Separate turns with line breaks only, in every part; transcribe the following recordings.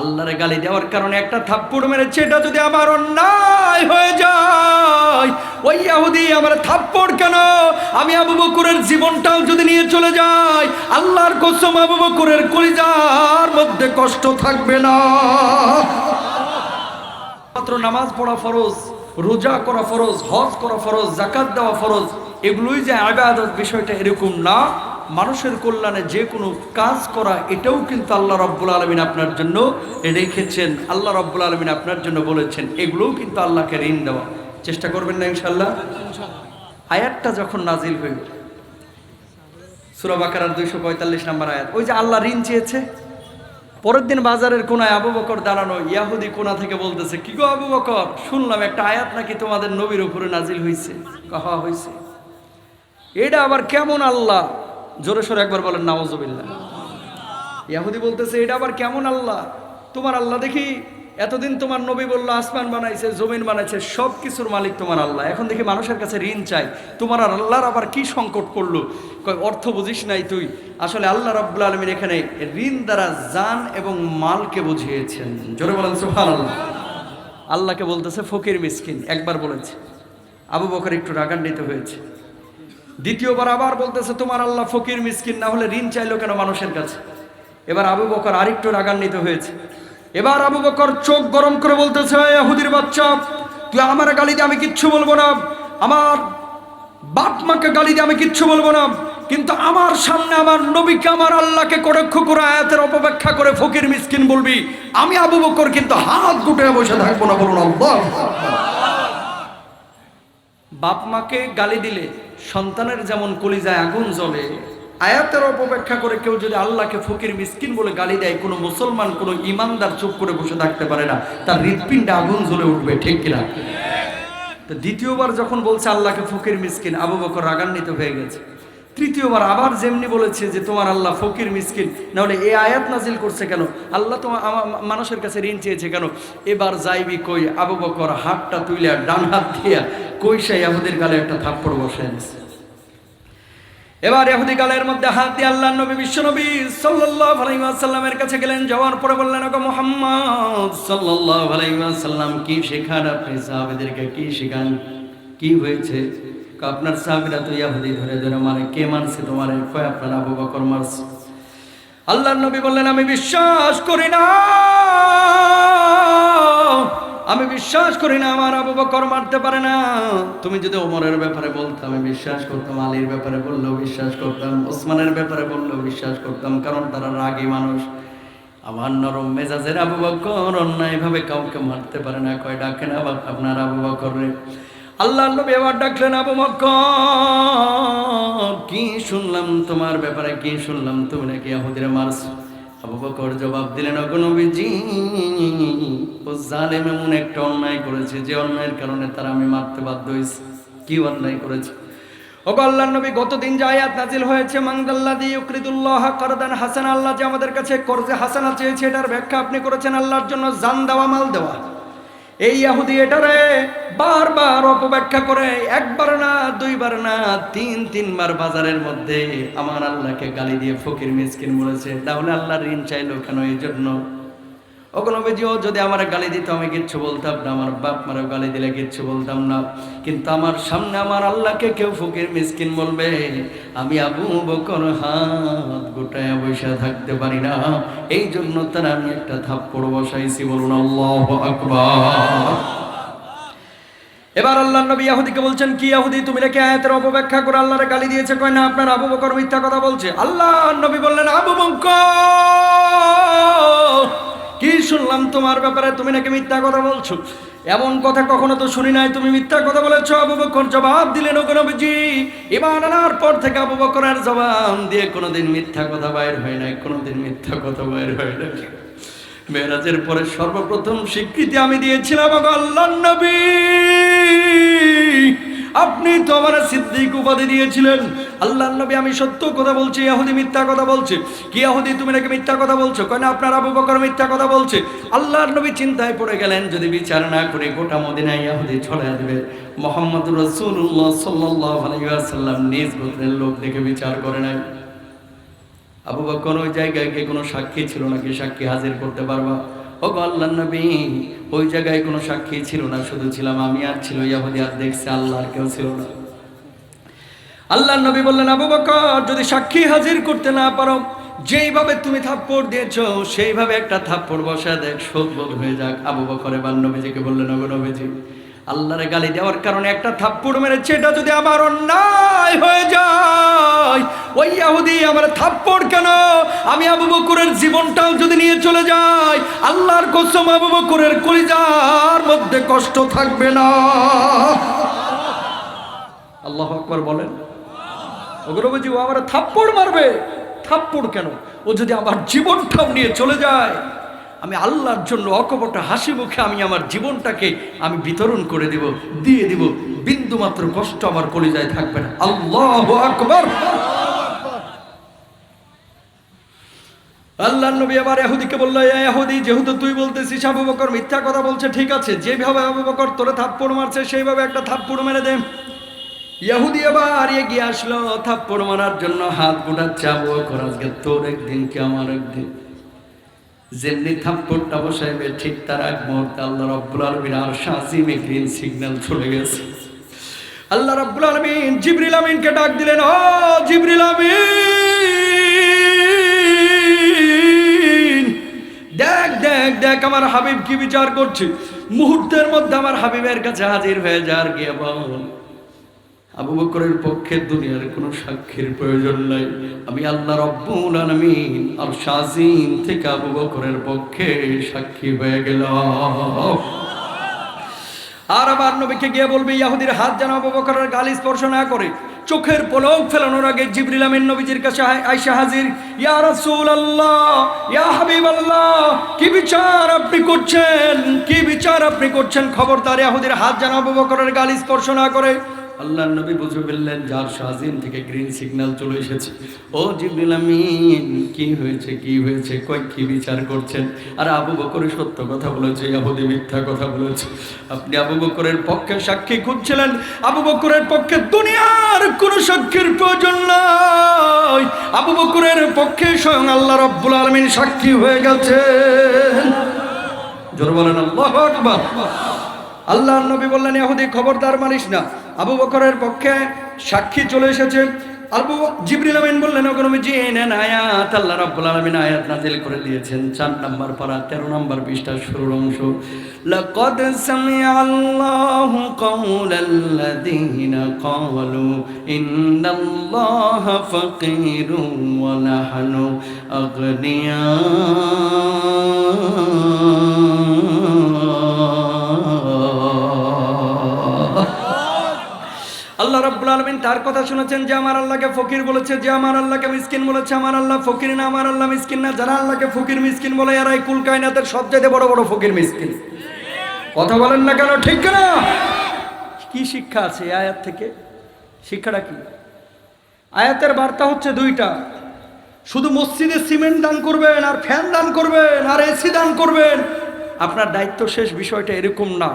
আল্লাহরে গালি দেওয়ার কারণে একটা থাপ্পড় মেরেছে, এটা যদি আমার অন্যায় হয়ে যায়, ওই ইহুদি আমার থাপ্পড় কেন? আমি আবু বকরের জীবনটাও যদি নিয়ে চলে যাই, আল্লাহর কসম আবু বকরের কলিজার মধ্যে কষ্ট থাকবে না। মাত্র নামাজ পড়া ফরজ, রোজা করা ফরজ, হজ করা ফরজ জাকাত দেওয়া ফরজ, এগুলোই যে আবাদত বিষয়টা এরকম না। মানুষের কল্যাণে যে কোনো কাজ করা, এটাও কিন্তু আল্লাহ রব্বুল আলমিন আপনার জন্য রেখেছেন। আল্লাহ রব্বুল আলমিন আপনার জন্য বলেছেন, এগুলোও কিন্তু আল্লাহকে ঋণ দেওয়া। চেষ্টা করবেন না ইনশাল্লাহ আয়াতটা যখন নাজিল হইল সুরাবাকার দুইশো পঁয়তাল্লিশ নাম্বার আয়াত, ওই যে আল্লাহ ঋণ চেয়েছে? পরের দিন বাজারের কোনায় আবু বকর দাঁড়ানো, ইয়াহুদি কোনা থেকে বলতেছে, কি গো আবু বকর? শুনলাম একটা আয়াত নাকি তোমাদের নবীর উপরে নাজিল হয়েছে কাহা হয়েছে এটা আবার কেমন আল্লাহ? জোরে সোরে একবার বলেন নাওজবিল্লা ইয়াহুদি বলতেছে, এটা আবার কেমন আল্লাহ? তোমার আল্লাহ দেখি এতদিন তোমার নবী বলল, আসমান বানাইছে, জমিন বানাইছে সব কিছুর মালিক তোমার আল্লাহ। এখন দেখি মানুষের কাছে ঋণ চাই। তোমার আর আল্লাহর আবার কি সংকট করল অর্থ বুঝিস নাই তুই। আসলে আল্লাহ রাব্বুল আলমিন এখানে ঋণ দ্বারা জান এবং মালকে বুঝিয়েছেন। জোরে বলেন সুহান আল্লাহ আল্লাহকে বলতেছে, ফকির মিসকিন। একবার বলেছে। আবু বকর একটু রাগান্বিত হয়েছে। দ্বিতীয়বার আবার বলতেছে, তোমার আল্লাহ ফকির, মিসকিন, না হলে ঋণ চাইলো কেন মানুষের কাছে? এবার আবু বকর আরেকটু রাগান্বিত হয়েছে। এবার আবু বকর চোখ গরম করে বলতেছে হুদির বাচ্চা, তুই আমার গালি দিয়ে আমি কিচ্ছু বলব না। আমার বাপ মাকে গালি দিয়ে আমি কিচ্ছু বলব না। কিন্তু আমার সামনে আমার নবীকে, আমার আল্লাহকে কটাক্ষ করে, আয়াতের অপব্যাখ্যা করে ফকির, মিসকিন বলবি, আমি আবু বকর কিন্তু হাত গুটে বসে থাকব না বলুন বাপ মাকে গালি দিলে সন্তানের যেমন কলিজায় আগুন জ্বলে, আয়াতের অপব্যাখ্যা করে কেউ যদি আল্লাহকে ফকির, মিসকিন বলে গালি দেয়, কোনো মুসলমান, কোনো ইমানদার চুপ করে বসে থাকতে পারে না, তার হৃৎপিণ্ডে আগুন জ্বলে উঠবে, ঠিক কিনা? তো দ্বিতীয়বার যখন বলছে আল্লাহকে ফকির, মিসকিন, আবু বকর রাগান্বিত হয়ে গেছে। তৃতীয়বার আবার যেমনি বলেছে যে তোমার আল্লাহ ফকির, মিসকিন, নাহলে এই আয়াত নাজিল করছে কেন? আল্লাহ তোমার মানুষের কাছে ঋণ চেয়েছে কেন? এবার যাইবি কই? আবু বকর হাতটা তুইলা ডান হাত দিয়া কই সেই আহুদের গালে একটা থাপ্পড় বসে দিছে এবার এহুদি কালের মধ্যে হাত দিয়ে আল্লাহ নবী, বিশ্ব নবী সাল্লাল্লাহু আলাইহি ওয়াসাল্লামের কাছে গেলেন। যাওয়ার পরে বললেন, ওগো মুহাম্মদ সাল্লাল্লাহু আলাইহি ওয়াসাল্লাম, কি শেখান আপনি সাহাবীদেরকে? কি শেখান? কি হয়েছে? আপনার সাহাবীরা তো ইহুদি ধরে ধরে মানে কে মারছে তোমার? কয়, আপনার আবু বকর মারছে। আল্লাহর নবী বললেন, আমি বিশ্বাস করি না। আমি বিশ্বাস করি না, আমার আবু বকর মারতে পারে না। তুমি যদি ওমরের ব্যাপারে বলতো, আমি বিশ্বাস করতাম, আলীর ব্যাপারে বললেও বিশ্বাস করতাম, ওসমানের ব্যাপারে বললেও বিশ্বাস করতাম, কারণ তারা রাগী মানুষ। আমার নরম মেজাজের আবু বকর, অন্যায়ভাবে কাউকে মারতে পারে না। কয়, ডাকেন আবার আপনার আবু বকর আল্লাহ নবী এবার ডাকলেন, আবু বকর কি শুনলাম তোমার ব্যাপারে, কি শুনলাম তুমি নাকি আহুদিরে মারছো আবু বকর জবাব দিলেন, ওগো নবীজি, ও জালেম এমন একটা অন্যায় করেছে যে অন্যায়ের কারণে তারা আমি মারতে বাধ্য হয়েছি। কি অন্যায় করেছে? ওগো আল্লাহর নবী, গতদিন যে আয়াত নাজিল হয়েছে মাংদাল্লাদি ইউকরিদুল্লাহ করদান হাসান, আল্লাহ যে আমাদের কাছে করজে হাসানা চেয়েছে, এটার ব্যাখ্যা আপনি করেছেন, আল্লাহর জন্য জান দেওয়া, মাল দেওয়া। এই ইহুদি এটারে বারবার অপব্যাখ্যা করে, একবার না, দুইবার না, তিন, তিনবার বাজারের মধ্যে আমার আল্লাহকে গালি দিয়ে ফকির মিসকিন বলেছে, তাহলে আল্লাহ ঋণ চাইলো কেন? এই জন্য অগনবীজিও যদি আমার গালি দিত, আমি কিচ্ছু বলতাম না। আমার বাপ মারও গালি দিলে কিচ্ছু বলতাম না। কিন্তু আমার সামনে আমার আল্লাহকে কেউ ফকির, মিসকিন বলবে, আমি আবু বকর হাত গোটায় বসে থাকতে পারি না। এই জন্য তারা আমি একটা থাপ্পড় বসাইছি, বলুন আল্লাহ আকবার। এবার আল্লাহ নবী ইয়াহুদিকে বলছেন, কি ইয়াহুদি, তুমি নাকি আয়াতের অপব্যাখ্যা করে আল্লাহরে গালি দিয়েছে? কয়, না, আপনার আবু বকর মিথ্যা কথা বলছে। আল্লাহ নবী বললেন, আবু বকর! কি শুনলাম তোমার ব্যাপারে? তুমি নাকি মিথ্যা কথা বলছো? এমন কথা কখনো তো শুনি নাই। তুমি মিথ্যা কথা বলেছ, আবু বকর জবাব দিলেন, ওগো নবীজি ইমান আনার পর থেকে আবু বকরের জবাব দিয়ে কোনোদিন মিথ্যা কথা বাইর হয় নাই, কোনোদিন মিথ্যা কথা বাইর হয় নাই। মেয়েরাজের পরে সর্বপ্রথম স্বীকৃতি আমি দিয়েছিলাম, ওগো আল্লাহর নবী! আপনি তো আমার সিদ্দিক উপাধি দিয়েছিলেন। আল্লাহর নবী আমি সত্য কথা বলছি, ইয়াহুদি মিথ্যা কথা বলছে। কি ইয়াহুদি, তুমি নাকি মিথ্যা কথা বলছো? কেন আপনার আবু বকর মিথ্যা কথা বলছে। আল্লাহর নবী চিন্তায় পড়ে গেলেন, যদি বিচার না করে গোটা মদিনায় ইয়াহুদি ছড়ায় দেবে। মোহাম্মদ রসুল্লাহ সাল্লাহ আলাইসাল্লাম নিজ গোত্রের লোক দেখে বিচার করে নাই। আবু বকর ওই জায়গায় গিয়ে কোনো সাক্ষী ছিল নাকি? সাক্ষী হাজির করতে পারবা? ও আল্লাহ নবী, ওই জায়গায় কোনো সাক্ষী ছিল না, শুধু ছিলাম আমি আর ছিল ইয়াহুদি আর দেখছে আল্লাহ আর কেউ ছিল না। আল্লাহ নবী বললেন, আবু বকর, যদি সাক্ষী হাজির করতে না পারো, যেইভাবে তুমি থাপ্পড় দিয়েছ, সেইভাবে একটা থাপ্পড় বসা দেখ শোধ হয়ে যাক। আবু বকর এবার নবীজিকে বললেন, ওগো নবীজি আল্লাহরে গালি দেওয়ার কারণে একটা থাপ্পড় মেরেছে, এটা যদি আমার অন্যায় হয়ে যায়, ওই ইহুদি আমার থাপ্পড় কেন? আমি আবু বকরের জীবনটাও যদি নিয়ে চলে যাই, আল্লাহর কসম আবু বকরের কলিজার মধ্যে কষ্ট থাকবে না। আল্লাহ আকবার বলেন। অগ্রবজি ও আমার থাপ্পড় মারবে। থাপ্পড় কেন? ও যদি আমার জীবনটাও নিয়ে চলে যায় আমি আল্লাহর জন্য অকপট হাসি মুখে আমি আমার জীবনটাকে আমি বিতরণ করে দিব, দিয়ে দিব। বিন্দু মাত্র কষ্ট আমার কলিজায় থাকবে না। আল্লাহ আকবর। আল্লাহ নবী আবার এহুদিকে বলল, "এ এহুদি যেহেতু তুই বলতেছিস আবু বকর মিথ্যা কথা বলছে, ঠিক আছে, যেভাবে আবু বকর তোরে থাপ্পড় মারছে, সেইভাবে একটা থাপ্পড় মেরে দে। ইহুদি আবার এগিয়ে আসলো, থাপ্পড় মারার জন্য হাত গোটাচ্ছে, আবু বকর, আজকে তোর একদিন কি আমার একদিন? যেমনি থাপ্পড়টা বসাইবে, ঠিক তার এক মুহূর্তে আল্লাহ রব্বুল আলমিন আর শাসিমে গ্রিন সিগন্যাল চলে গেছে। আল্লাহ রব্বুল আলমিন জিবরিল আমিনকে ডাক দিলেন, ও জিবরিল আমিন, দেখ দেখ দেখ, আমার হাবিব কি বিচার করছে? মুহূর্তের মধ্যে আমার হাবিবের কাছে হাজির হয়ে যার গিয়ে বল। আবু বকরের পক্ষে দুনিয়ার কোনো সাক্ষীর প্রয়োজন নাই। আমি আল্লাহ রব্বুল আলামিন আর শাজিম থেকে আবু বকরের পক্ষে সাক্ষী হয়ে গেল আর আবার নবীকে গিয়ে বলবে, ইয়াহুদির হাত যেন আবু বকরের গালি স্পর্শ না করে। চোখের পলক ফেলানোর আগে জিবরিল আমিন নবীজির কাছে আয়- আয়সা হাজির, ইয়া রাসূলুল্লাহ, ইয়া হাবিবাল্লাহ, কি বিচার আপনি করছেন? কি বিচার আপনি করছেন? খবরদার, ইয়াহুদির হাত যেন আবু বকরের গালি স্পর্শ না করে। আল্লাহ নবী বুঝে ফেললেন, যার শাহিন থেকে গ্রিন সিগন্যাল চলে এসেছে। ও জিবরিল আমিন, কি হয়েছে কি হয়েছে? কই কি বিচার করছেন? আর আবু বকরের সত্য কথা বলেছে ইয়াহুদি মিথ্যা কথা বলেছে। আপনি আবু বকরের পক্ষে সাক্ষী খুঁজছিলেন। আবু বকরের পক্ষে দুনিয়ার কোনো সাক্ষীর প্রয়োজন নাই। আবু বকরের পক্ষে স্বয়ং আল্লাহ রব্বুল আলমিন সাক্ষী হয়ে গেছে জোর বলেন, আল্লাহ আকবার। আল্লাহর নবী বললেন ইহুদি খবরদার মানিস না। আবু বকরের পক্ষে সাক্ষী চলে এসেছে। আবু জিবরিল আমিন বললেন নবীজি এই নেন আয়াত, আল্লাহ রাব্বুল আলামিন আয়াত নাজিল করে দিয়েছেন। চার নাম্বার পারা তেরো নাম্বার পৃষ্ঠা, শুরুর অংশ। লাকাদ সামিআ আল্লাহু কাওলাল্লাযীনা ক্বালু, ইন্নাল্লাহা ফাকীরুন ওয়া নাহনু আগনিয়া আল্লাহ রাব্বুল আলামিন তার কথা শুনেছেন যে আমার আল্লাহকে ফকির বলেছে, যে আমার আল্লাহকে মিসকিন বলেছে, আমার আল্লাহ ফকির না, আমার আল্লাহ মিসকিন না। যারা আল্লাহকে ফকির মিসকিন বলে, এরাই কুল কায়নাতের সবচাইতে বড় বড় ফকির মিসকিন। কথা বলেন না কেন, ঠিক না কি শিক্ষা আছে এই আয়াত থেকে? শিক্ষাটা কি? আয়াতের বার্তা হচ্ছে দুইটা। শুধু মসজিদে সিমেন্ট দান করবেন, আর ফ্যান দান করবেন, আর এসি দান করবেন আপনার দায়িত্ব শেষ বিষয়টা এরকম না।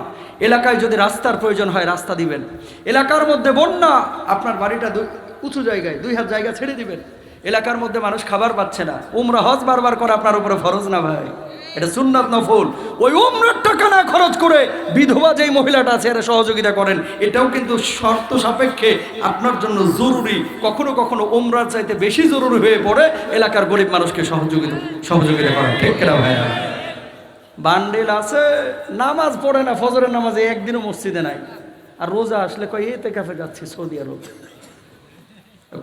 এলাকায় যদি রাস্তার প্রয়োজন হয়, রাস্তা দিবেন। এলাকার মধ্যে বন্যা, আপনার বাড়িটা উঁচু জায়গায়, দুই হাত জায়গা ছেড়ে দিবেন। এলাকার মধ্যে মানুষ খাবার পাচ্ছে না। উমরা হজ বারবার করে আপনার উপরে ফরজ না ভাই? এটা সুন্নাত নফল। ওই উমরার টাকা না খরচ করে বিধবা যেই মহিলাটা আছে, এরা সহযোগিতা করেন। এটাও কিন্তু শর্ত সাপেক্ষে আপনার জন্য জরুরি। কখনো কখনো উমরার চাইতে বেশি জরুরি হয়ে পড়ে এলাকার গরিব মানুষকে সহযোগিতা সহযোগিতা করা। ঠিক কেনা বান্ডেল আছে, নামাজ পড়ে না, ফজরের নামাজে একদিনও মসজিদে নাই। আর রোজা আসলে কয় এতে কাফে যাচ্ছি সৌদি আরব।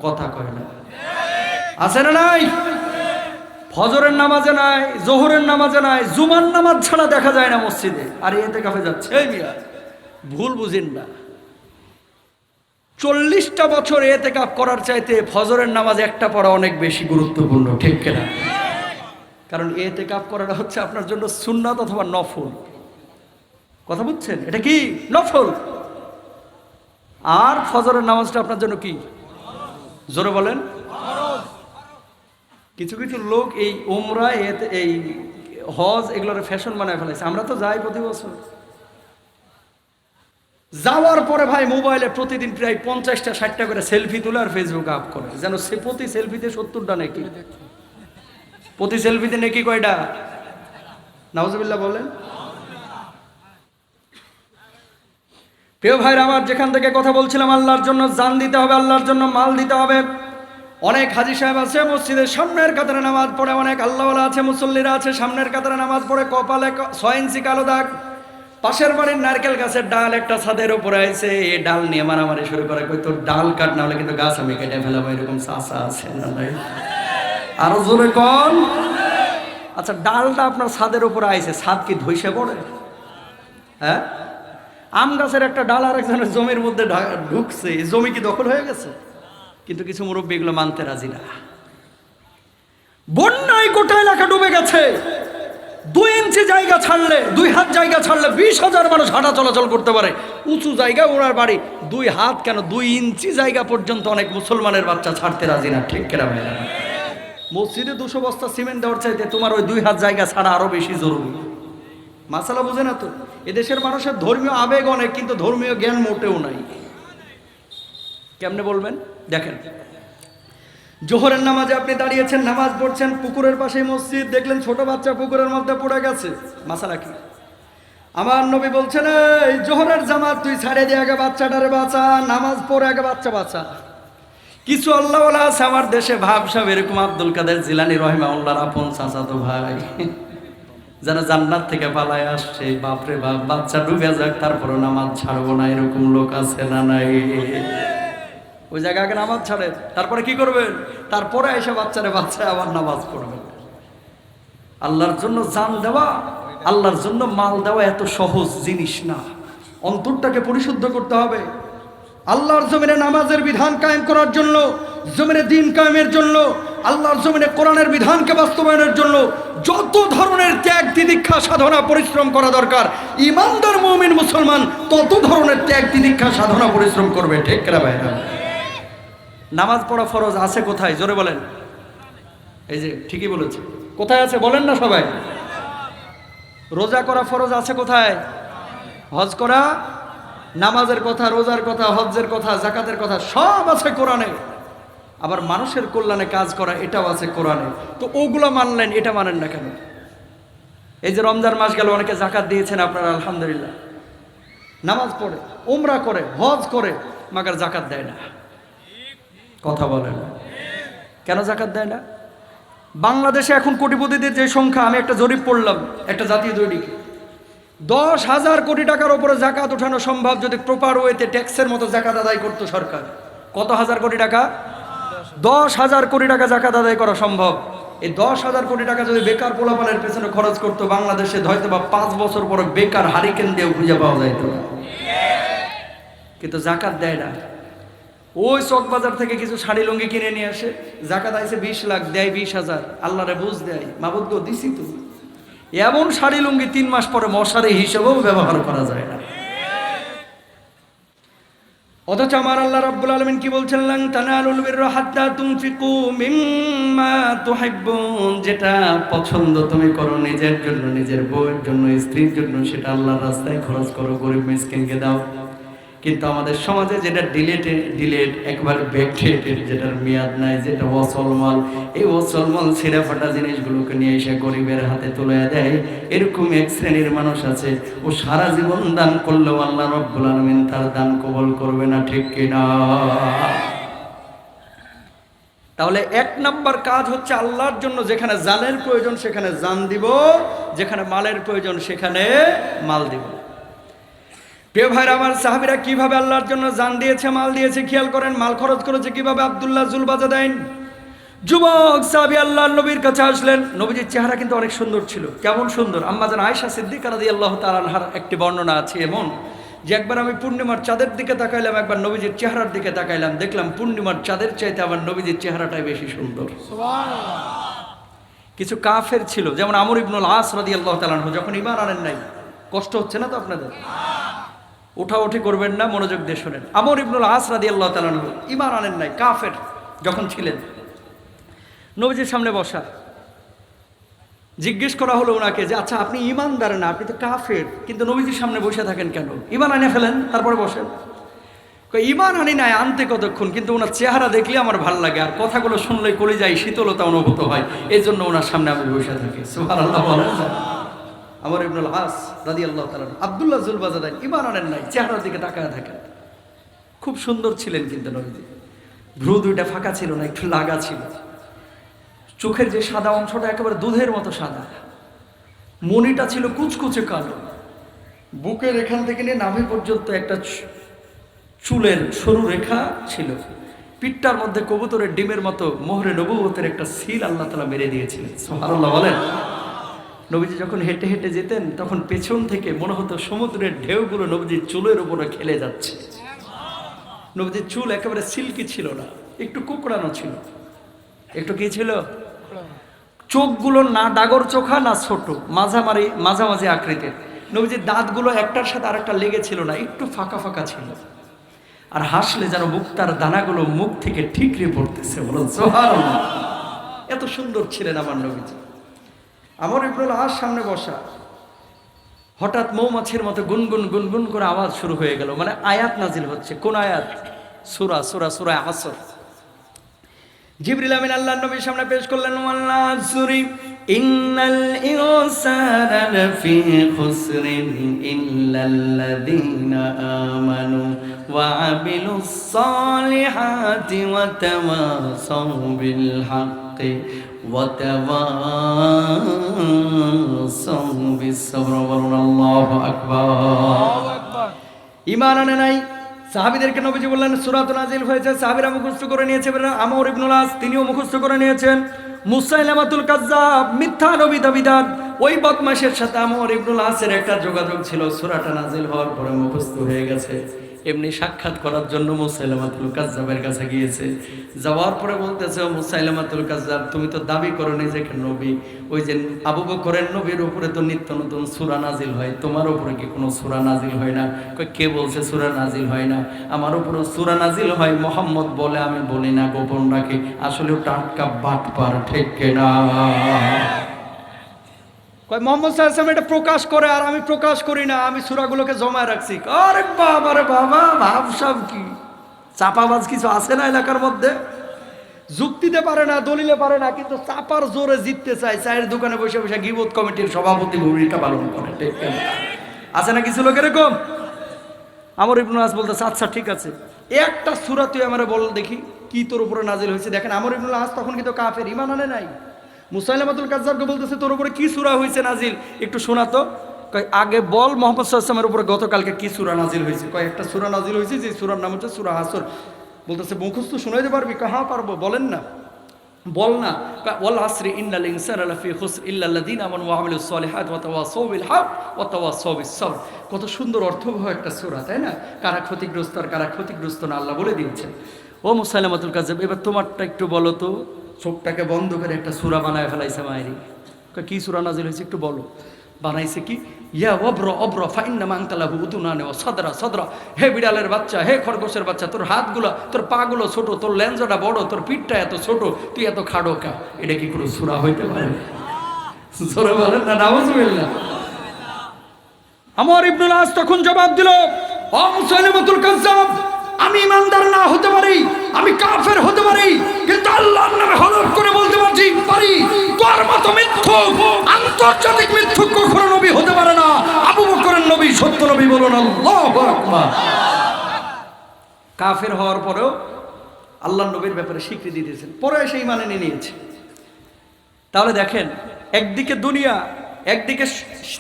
কথা কয় না। আছে না নাই? ফজরের নামাজে নাই, জোহরের নামাজে নাই, জুমার নামাজ ছাড়া দেখা যায় না মসজিদে। আর এতে কাফে যাচ্ছে। এই মিয়া, ভুল বুঝেন না। চল্লিশটা বছর এতে কাপ করার চাইতে ফজরের নামাজ একটা পড়া অনেক বেশি গুরুত্বপূর্ণ, ঠিক কিনা? কারণ এতে কাপ করাটা হচ্ছে আপনার জন্য সুন্নাত অথবা নফল। কথা বুঝছেন? এটা কি? নফল। আর ফজরের নামাজটা আপনার জন্য কি? জোরে বলেন। কিছু কিছু লোক এই ওমরা এতে, এই হজ এগুলোর ফ্যাশন বানায় ফেলেছে আমরা তো যাই প্রতি বছর। যাওয়ার পরে ভাই মোবাইলে প্রতিদিন প্রায় পঞ্চাশটা, ষাটটা করে সেলফি তুলে আর ফেসবুকে আপ করে। যেন সে প্রতি সেলফিতে সত্তরটা নাকি? প্রতি সেলফিতে নাকি কয়টা? নাউজুবিল্লাহ বলেন। প্রিয় ভাইরা, আমার যেখান থেকে কথা বলছিলাম, আল্লাহর জন্য জান দিতে হবে, আল্লাহর জন্য মাল দিতে হবে। অনেক হাজি সাহেব আছে, মসজিদের সামনের কাতারে নামাজ পড়ে, অনেক আল্লাহওয়ালা আছে, মুসল্লিরা আছে, সামনের কাতারে নামাজ পড়ে, কপালে ছয় ইঞ্চি কালো দাগ। পাশের বাড়ির নারকেল গাছের ডাল একটা ছাদের উপরে আইছে, এই ডাল নিয়ে মারামারি শুরু করে, কই তোর ডাল কাট না হলে কিন্তু গাছ আমি কেটে ফেলাবো, এরকম চাষা আছে না নাই? আরও জোরে কন। আচ্ছা ডালটা আপনার ছাদের উপরে আইছে, ছাদ কি ধইসে পড়ে? হ্যাঁ? আম গাছের একটা ডাল আর একজনের জমির মধ্যে ঢুকছে জমি কি দখল হয়ে গেছে? কিন্তু কিছু মুরব্বী এগুলো মানতে রাজি না। বন্যায় গোটা এলাকা ডুবে গেছে। দুই ইঞ্চি জায়গা ছাড়লে, দুই হাত জায়গা ছাড়লে বিশ হাজার মানুষ হাঁটা চলাচল করতে পারে। উঁচু জায়গা ওনার বাড়ি, দুই হাত কেন? দুই ইঞ্চি জায়গা পর্যন্ত অনেক মুসলমানের বাচ্চা ছাড়তে রাজি না, ঠিক কেনা মসজিদে দুশো বস্তা সিমেন্ট দেওয়ার চাইতে তোমার ওই দুই হাত জায়গা ছাড়া আরও বেশি জরুরি। মাসালা বুঝে না তো? এদেশের মানুষের ধর্মীয় আবেগ অনেক, কিন্তু ধর্মীয় জ্ঞান মোটেও নাই। কেমনে বলবেন? দেখেন। জোহরের নামাজে আপনি দাঁড়িয়েছেন, নামাজ পড়ছেন, পুকুরের পাশে মসজিদ, দেখলেন ছোট বাচ্চা পুকুরের মধ্যে পড়ে গেছে। মাসালা কি? আমার নবী বলছেন, এই জোহরের জামাত তুই ছাড়ে দিয়ে আগে বাচ্চাটারে বাঁচা, নামাজ পড়ে আগে বাচ্চা বাঁচা। কিছু আল্লাহ আছে আমার দেশে ভাবসাব এরকম আব্দুল কাদের জিলানি রহিমা উল্লাহর আপন চাচাতো ভাই। যারা জান্নাত থেকে পালায় আসছে, বাপরে বাপ, বাচ্চা ডুবে যাক তারপরে নামাজ ছাড়বো না, এরকম লোক আছে না নাই? ওই জায়গা আগে নামাজ ছাড়ে, তারপরে কি করবেন? তারপরে এসে বাচ্চারে বাচ্চা আবার নামাজ পড়বেন। আল্লাহর জন্য জান দেওয়া, আল্লাহর জন্য মাল দেওয়া এত সহজ জিনিস না। অন্তরটাকে পরিশুদ্ধ করতে হবে। আল্লাহর জমিনে নামাজের বিধান কায়েম করার জন্য, জমিনে দিন কায়েমের জন্য, আল্লাহর জমিনে কোরআনের বিধানকে বাস্তবায়নের জন্য যত ধরনের ত্যাগ তিদীক্ষা সাধনা পরিশ্রম করা দরকার, ইমানদার মুমিন মুসলমান তত ধরনের ত্যাগ তিদীক্ষা সাধনা পরিশ্রম করবে, ঠিক না ভাইরা? নামাজ পড়া ফরজ আছে কোথায়? জোরে বলেন। এই যে ঠিকই বলেছে। কোথায় আছে? বলেন না সবাই। রোজা করা ফরজ আছে কোথায়? হজ করা নামাজের কথা, রোজার কথা, হজ্জের কথা জাকাতের কথা সব আছে কোরআনে। আবার মানুষের কল্যাণে কাজ করা, এটাও আছে কোরআনে। তো ওগুলো মানলেন, এটা মানেন না কেন? এই যে রমজান মাস গেল, অনেকে জাকাত দিয়েছেন আপনারা, আলহামদুলিল্লাহ। নামাজ পড়ে, উমরা করে, হজ করে, মাগার জাকাত দেয় না। কথা বলে না কেন জাকাত দেয় না? বাংলাদেশে এখন কোটিপতিদের যে সংখ্যা, আমি একটা জরিপ পড়লাম, একটা জাতীয় দৈনিকে। দশ হাজার কোটি টাকার উপরে জাকাত ওঠানো সম্ভব যদি প্রপার ওয়েতে ট্যাক্সের মতো জাকাত আদায় করতো সরকার। কত হাজার কোটি টাকা? দশ হাজার কোটি টাকা জাকাত আদায় করা সম্ভব। এই দশ হাজার কোটি টাকা যদি বেকার পোলাপানের পেছনে খরচ করতো বাংলাদেশে, হয়তো বা পাঁচ বছর পরে বেকার হারিকেন দিয়েও খুঁজে পাওয়া যাইতো কিন্তু জাকাত দেয় না। ওই চক বাজার থেকে কিছু শাড়ি লুঙ্গি কিনে নিয়ে আসে। জাকাত আইসে বিশ লাখ, দেয় বিশ হাজার। আল্লাহরে বুঝ দেয়। মাবুদ দিছি তো। এমন শাড়ি লুঙ্গি তিন মাস পরে মশারি হিসেবেও ব্যবহার করা যায় না। অথচ আমার আল্লাহ রাব্বুল আলামিন কি বলছেন? লাং তানালুল বিররা হাত্তা তুনফিকু মিম্মা তুহিব্বুন যেটা পছন্দ তুমি করো নিজের জন্য, নিজের বউয়ের জন্য, স্ত্রীর জন্য, সেটা আল্লাহর রাস্তায় খরচ করো, গরিব মিসকিনকে দাও। কিন্তু আমাদের সমাজে যেটা ডিলেটে ডিলেট একবার ব্যাকডেটেড যেটার মেয়াদ নাই, যেটা অসলমাল, এই অসলমাল ছিঁড়া ফাটা জিনিসগুলোকে নিয়ে এসে গরিবের হাতে তুলে দেয়। এরকম এক শ্রেণির মানুষ আছে, ও সারা জীবন দান করলেও আল্লাহ রব্বুল আলমিন তার দান কবল করবে না, ঠিক কিনা? তাহলে এক নাম্বার কাজ হচ্ছে আল্লাহর জন্য যেখানে জানের প্রয়োজন সেখানে জান দিব, যেখানে মালের প্রয়োজন সেখানে মাল দিব। প্রিয় ভাইরা আমার সাহাবিরা কীভাবে আল্লাহর জন্য জান দিয়েছে মাল দিয়েছে খেয়াল করেন মাল খরচ করেছে কীভাবে আব্দুল্লাহ জুলবাজা দেন? যুবক সাহাবি আল্লাহর নবীর কাছে আসলেন। নবীজির চেহারা কিন্তু অনেক সুন্দর ছিল। কেমন সুন্দর? আম্মাজান আয়সা সিদ্দিক রাদি আল্লাহ তালানহার একটি বর্ণনা আছে এমন যে একবার আমি পূর্ণিমার চাঁদের দিকে তাকাইলাম একবার নবীজির চেহারার দিকে তাকাইলাম দেখলাম পূর্ণিমার চাঁদের চাইতে আমার নবীজির চেহারাটাই বেশি সুন্দর। কিছু কাফের ছিল যেমন আমর ইবনুল আস রাদি আল্লাহ তালানহ যখন ইমান আনেন নাই কষ্ট হচ্ছে না তো আপনাদের? উঠাউঠি করবেন না, মনোযোগ দিয়ে শোনেন। আমর ইবনুল আস রাদি আল্লাহ তালানহ ইমান আনেন নাই, কাফের যখন ছিলেন। নবীজির সামনে বসা। জিজ্ঞেস করা হলো ওনাকে যে আচ্ছা আপনি ইমানদার না, আপনি তো কাফের। কিন্তু নবীজির সামনে বসে থাকেন কেন? ইমান আনে ফেলেন, তারপরে বসেন। ইমান আনি নাই, আনতে কতক্ষণ? কিন্তু ওনার চেহারা দেখলে আমার ভালো লাগে, আর কথাগুলো শুনলে কলে যায় শীতলতা অনুভূত হয়। এই জন্য ওনার সামনে আমি বসে থাকি? আমার ইবনুল আস রাদি আল্লাহ তালান আবদুল্লাহ জুলবাজাদান ইমান আনেন নাই, চেহারার দিকে তাকায় থাকেন। খুব সুন্দর ছিলেন কিন্তু নবীজি। ভ্রু দুইটা ফাঁকা ছিল না, একটু লাগা ছিল। চোখের যে সাদা অংশটা একেবারে দুধের মতো সাদা। মনিটা ছিল কুচকুচে কালো। বুকের এখান থেকে নিয়ে নাভি পর্যন্ত একটা চুলের সরু রেখা ছিল। পিঠটার মধ্যে কবুতরের ডিমের মতো মোহরে নবুবতের একটা সিল আল্লাহ তালা মেরে দিয়েছিলেন। সুবহানাল্লাহ বলেন। নবীজি যখন হেঁটে হেঁটে যেতেন, তখন পেছন থেকে মনে হতো সমুদ্রের ঢেউগুলো নবীজির চুলের উপরে খেলে যাচ্ছে। নবীজির চুল একেবারে সিল্কি ছিল না, একটু কুকড়ানো ছিল। একটু কি ছিল? চোখগুলো না ডাগর চোখা, না ছোট, মাঝামারি, মাঝামাঝি আকৃতির। নবীজির দাঁতগুলো একটার সাথে আরেকটা লেগেছিল না, একটু ফাঁকা ফাঁকা ছিল। আর হাসলে যেন মুক্তার দানাগুলো মুখ থেকে ঠিকরে পড়তেছে সুবহানাল্লাহ। এত সুন্দর ছিলেন আমার নবীজি। আমার ইবনুল আস সামনে বসা। হঠাৎ মৌমাছির মতো গুনগুন গুনগুন করে আওয়াজ শুরু হয়ে গেল। মানে আয়াত নাজিল হচ্ছে। কোন আয়াত? সুরা সুরা সুরা আসর। জিবরিল আমিন আল্লাহর নবীর সামনে পেশ করলেন আল্লাহ সুরি ইন্নাল ইনসানা লাফি খুসরিন ইল্লাল্লাযীনা আমানু ওয়া আমিলুস সালিহাতি ওয়া তাওয়াসাউ বিল হাক্কি ইমান আনে নাই? সাহাবিদেরকে নবীজি বললেন সুরাত নাজিল হয়েছে সাহাবিরা মুখস্থ করে নিয়েছে আমর ইবনুল আস তিনিও মুখস্থ করে নিয়েছেন। মুসাইলামাতুল কাজ্জাব মিথ্যা নবী দাবিদার ওই বদমাশের সাথে আমর ইবনুল আসের একটা যোগাযোগ ছিল। সুরাটা নাজিল হওয়ার পরে মুখস্থ হয়ে গেছে। এমনি সাক্ষাৎ করার জন্য মুসাইলামাতুল কাজ্জাবের কাছে গিয়েছে। যাওয়ার পরে বলতেছে মুসাইলামাতুল কাজ্জাব, তুমি তো দাবি করো নিজেকে নবী, ওই যে আবু বকরের নবীর উপরে তো নিত্য নতুন সূরা নাজিল হয়, তোমার উপরে কি কোনো সূরা নাজিল হয় না? কে বলছে সূরা নাজিল হয় না? আমার উপরে সূরা নাজিল হয়, মোহাম্মদ বলে আমি বলি না, গোপন রাখি, আসলে টাটকা বাটপার, ঠিক না কয়, মোহাম্মদ সাল্লাম এটা প্রকাশ করে আর আমি প্রকাশ করি না, আমি সুরাগুলোকে জমায় রাখছি। আরে বাবা রে বাবা, ভাবসাব কি? চাপাবাজ কিছু আছে না এলাকার মধ্যে? যুক্তিতে পারে না, দলিলে পারে না, কিন্তু চাপার জোরে জিততে চায়। চায়ের দোকানে বসে বসে গিবত কমিটির সভাপতি ভূমিকা পালন করে আছে না কিছু লোক এরকম? আমার ইবনুল আস বলতেছে আচ্ছা ঠিক আছে। একটা সুরা তুই আমার বল দেখি, কি তোর উপরে নাজিল হয়েছে? দেখেন, আমার ইবনুল আস তখন কিন্তু কাফের ইমান আনে নাই। মুসাইলামাতুল কাজ্জাবকে বলতেছে, তোর উপরে কি সুরা হয়েছে নাজিল একটু শোনা তো। আগে বল মোহাম্মদ সাল্লামের উপরে গতকালকে কি সুরা নাজিল হয়েছে কয়, একটা সুরা নাজিল হয়েছে যে সুরার নাম হচ্ছে সুরা হাসর। বলতেছে, মুখস্থ শোনাইতে পারবি? কা হ্যাঁ পারব। বলেন না। বল না। ওয়াল আসরি ইন্নাল ইনসানা লাফি খুসর ইল্লাল্লাযীনা আমানু ওয়া আমিলুস সালিহাত ওয়া তাওয়াসাউ হক ওয়া তাওয়াসাউ সবর। কত সুন্দর অর্থবহ একটা সূরা, তাই না? কারা ক্ষতিগ্রস্ত আর কারা ক্ষতিগ্রস্ত না আল্লাহ বলে দিয়েছেন। ও মুসাইলামাতুল কাজ্জাব, এবার তোমারটা একটু বলো তো। চোখটাকে বন্ধ করে একটা সূরা বানায় ফেলাইছে মায়েরি। কি সুরা নাজিল হয়েছে একটু বলো। বানাইছে কি? ইয়া অব্র অব্র ফাইন্না মাংতালাহু উতুনানে ও সদরা সদরা। হে বিড়ালের বাচ্চা, হে খরগোশের বাচ্চা, তোর হাতগুলো, তোর পাগুলো ছোট, তোর লেঞ্জটা বড়, তোর পিঠটা এত ছোট, তুই এত খাড়ো কা? এটা কি কোনো সুরা হইতে পারে? সুরা বলেন না, নাউজুবিল্লাহ। আমার ইবনুল আস তখন জবাব দিল ও মুসাইলিমাতুল কাজ্জাব আমি ইমানদার না হতে পারি, আমি কাফের হতে পারি, কিন্তু আল্লাহর নামে হলফ করে বলতে পারছি, পারি। তোর মতো মিথ্যুক আন্তর্জাতিক মিথ্যুক কখনো নবী হতে পারে না। আবু বকরের নবী, সত্য নবী বলুন, আল্লাহু কাফের হওয়ার পরেও আল্লাহ নবীর ব্যাপারে স্বীকৃতি দিয়েছেন, পরে সেই মানে নিয়ে নিয়েছে। তাহলে দেখেন, একদিকে দুনিয়া, একদিকে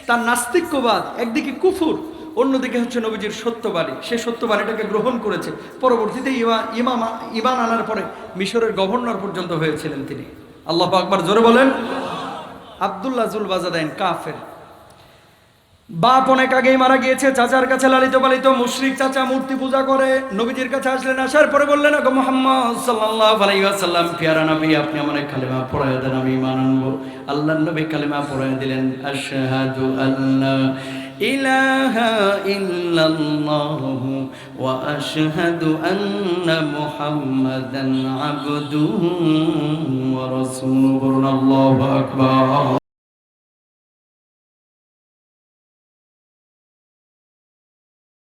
তার নাস্তিক্যবাদ, একদিকে কুফুর। অন্যদিকে হচ্ছে নবীজির সত্যবাণী। সে সত্যবাণীটাকে গ্রহণ করেছে। পরবর্তীতে ইমা, ইমাম, ইমান আনার পরে মিশরের গভর্নর পর্যন্ত হয়েছিলেন তিনি। আল্লাহ আকবার, জোরে বলেন। আবদুল্লাহ জুল বাজাদাইন কাফের। বাপ অনেক আগেই মারা গিয়েছে, চাচার কাছে লালিত পালিত মুশরিক চাচা মূর্তি পূজা করে, নবীজির কাছে আসলেন, আসার পরে বললেন গো মোহাম্মদ সাল্লাল্লাহু আলাইহি ওয়াসাল্লাম, পিয়ারা নবী, আপনি আমার কালেমা পড়ায় দেন, আমি ঈমান আল্লাহর নবী কালেমা পড়ায় দিলেন, আশহাদু আল্লা ইলাহা ইল্লাল্লাহু ওয়া আশহাদু আন্না মুহাম্মাদান আবদুহু ওয়া রাসূলুহু আল্লাহু আকবার